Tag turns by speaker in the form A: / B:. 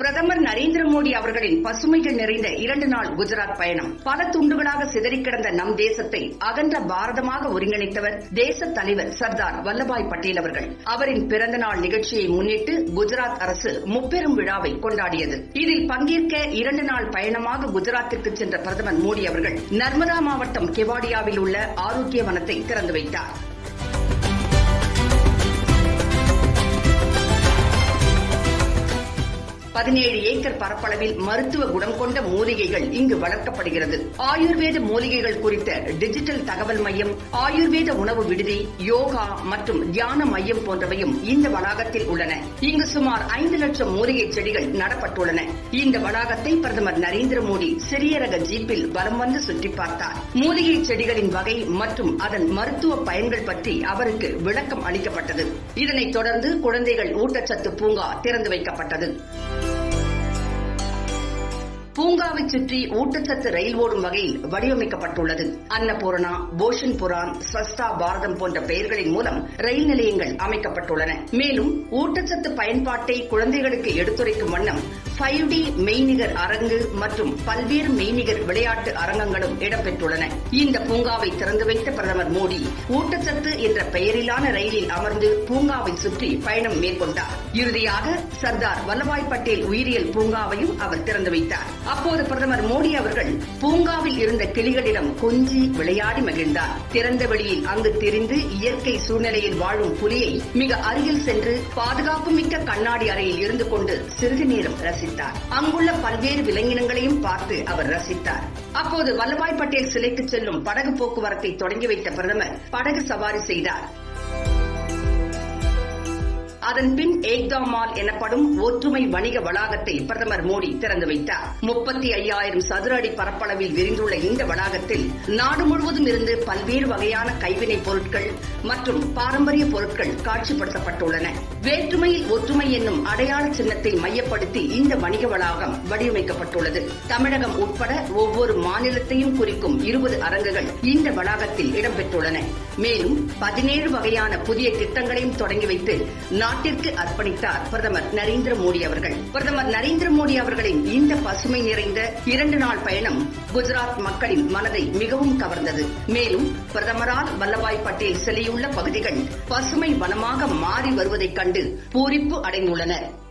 A: பிரதமர் நரேந்திர மோடி அவர்களின் பசுமைகள் நிறைந்த இரண்டு நாள் குஜராத் பயணம். பல துண்டுகளாக சிதறிக் கிடந்த நம் தேசத்தை அகன்ற பாரதமாக ஒருங்கிணைத்தவர் தேச தலைவர் சர்தார் வல்லபாய் பட்டேல் அவர்கள். அவரின் பிறந்த நாள் நிகழ்ச்சியை முன்னிட்டு குஜராத் அரசு முப்பெரும் விழாவை கொண்டாடியது. இதில் பங்கேற்க இரண்டு நாள் பயணமாக குஜராத்திற்கு சென்ற பிரதமர் மோடி அவர்கள் நர்மதா மாவட்டம் கெவாடியாவில் உள்ள ஆரோக்கிய வனத்தை திறந்து வைத்தார். பதினேழு ஏக்கர் பரப்பளவில் மருத்துவ குணம் கொண்ட மூலிகைகள் இங்கு வளர்க்கப்படுகிறது. ஆயுர்வேத மூலிகைகள் குறித்த டிஜிட்டல் தகவல் மையம் ஆயுர்வேத உணவு விடுதி யோகா மற்றும் தியான மையம் போன்றவையும் இந்த வளாகத்தில் உள்ளன. இங்கு சுமார் ஐந்து லட்சம் மூலிகை செடிகள் நடப்பட்டுள்ளன. இந்த வளாகத்தை பிரதமர் நரேந்திர மோடி சிறிய ரக ஜீப்பில் வலம் வந்து சுற்றி பார்த்தார். மூலிகை செடிகளின் வகை மற்றும் அதன் மருத்துவ பயன்கள் பற்றி அவருக்கு விளக்கம் அளிக்கப்பட்டது. இதனைத் தொடர்ந்து குழந்தைகள் ஊட்டச்சத்து பூங்கா திறந்து வைக்கப்பட்டது. பூங்காவை சுற்றி ஊட்டச்சத்து ரயில் ஓடும் வகையில் வடிவமைக்கப்பட்டுள்ளது. அன்னபூர்ணா போஷன் புரான் ஸ்வஸ்தா பாரதம் போன்ற பெயர்களின் மூலம் ரயில் நிலையங்கள் அமைக்கப்பட்டுள்ளன. மேலும் ஊட்டச்சத்து பயன்பாட்டை குழந்தைகளுக்கு எடுத்துரைக்கும் வண்ணம் ஃபைவ் டி மெய்நிகர் அரங்கு மற்றும் பல்வேறு மெய்நிகர் விளையாட்டு அரங்கங்களும் இடம்பெற்றுள்ளன. இந்த பூங்காவை திறந்து வைத்த பிரதமர் மோடி ஊட்டச்சத்து என்ற பெயரிலான ரயிலில் அமர்ந்து பூங்காவை சுற்றி பயணம் மேற்கொண்டார். இறுதியாக சர்தார் வல்லபாய் பட்டேல் உயிரியல் பூங்காவையும் அவர் திறந்து வைத்தார். அப்போது பிரதமர் மோடி அவர்கள் பூங்காவில் இருந்த கிளிகளிடம் கொஞ்சி விளையாடி மகிழ்ந்தார். திறந்த வெளியில் அங்கு தெரிந்து இயற்கை சூழ்நிலையில் வாழும் புலியை மிக அருகில் சென்று பாதுகாப்பு மிக்க கண்ணாடி அறையில் இருந்து கொண்டு சிறிது நேரம் ரசித்தார். அங்குள்ள பல்வேறு விலங்கினங்களையும் பார்த்து அவர் ரசித்தார். அப்போது வல்லபாய் பட்டேல் சிலைக்கு செல்லும் படகு போக்குவரத்தை தொடங்கி வைத்த பிரதமர் படகு சவாரி செய்தார். அதன் பின் ஏக்தா மால் எனப்படும் ஒற்றுமை வணிக வளாகத்தை பிரதமர் மோடி திறந்து வைத்தார். முப்பத்தி ஐயாயிரம் சதுர அடி பரப்பளவில் விரிந்துள்ள இந்த வளாகத்தில் நாடு முழுவதும் இருந்து பல்வேறு வகையான கைவினைப் பொருட்கள் மற்றும் பாரம்பரிய பொருட்கள் காட்சிப்படுத்தப்பட்டுள்ளன. வேற்றுமையில் ஒற்றுமை என்னும் அடையாள சின்னத்தை மையப்படுத்தி இந்த வணிக வளாகம் வடிவமைக்கப்பட்டுள்ளது. தமிழகம் உட்பட ஒவ்வொரு மாநிலத்தையும் குறிக்கும் இருபது அரங்குகள் இந்த வளாகத்தில் இடம்பெற்றுள்ளன. மேலும் பதினேழு வகையான புதிய திட்டங்களையும் தொடங்கி வைத்து நாட்டு நாட்டிற்கு அர்ப்பணித்தார் பிரதமர் நரேந்திர மோடி அவர்கள். பிரதமர் நரேந்திர மோடி அவர்களின் இந்த பசுமை நிறைந்த இரண்டு நாள் பயணம் குஜராத் மக்களின் மனதை மிகவும் கவர்ந்தது. மேலும் பிரதமரால் வல்லபாய் பட்டேல் சிலையுள்ள பகுதிகள் பசுமை வனமாக மாறி வருவதைக் கண்டு பூரிப்பு அடைந்துள்ளனர்.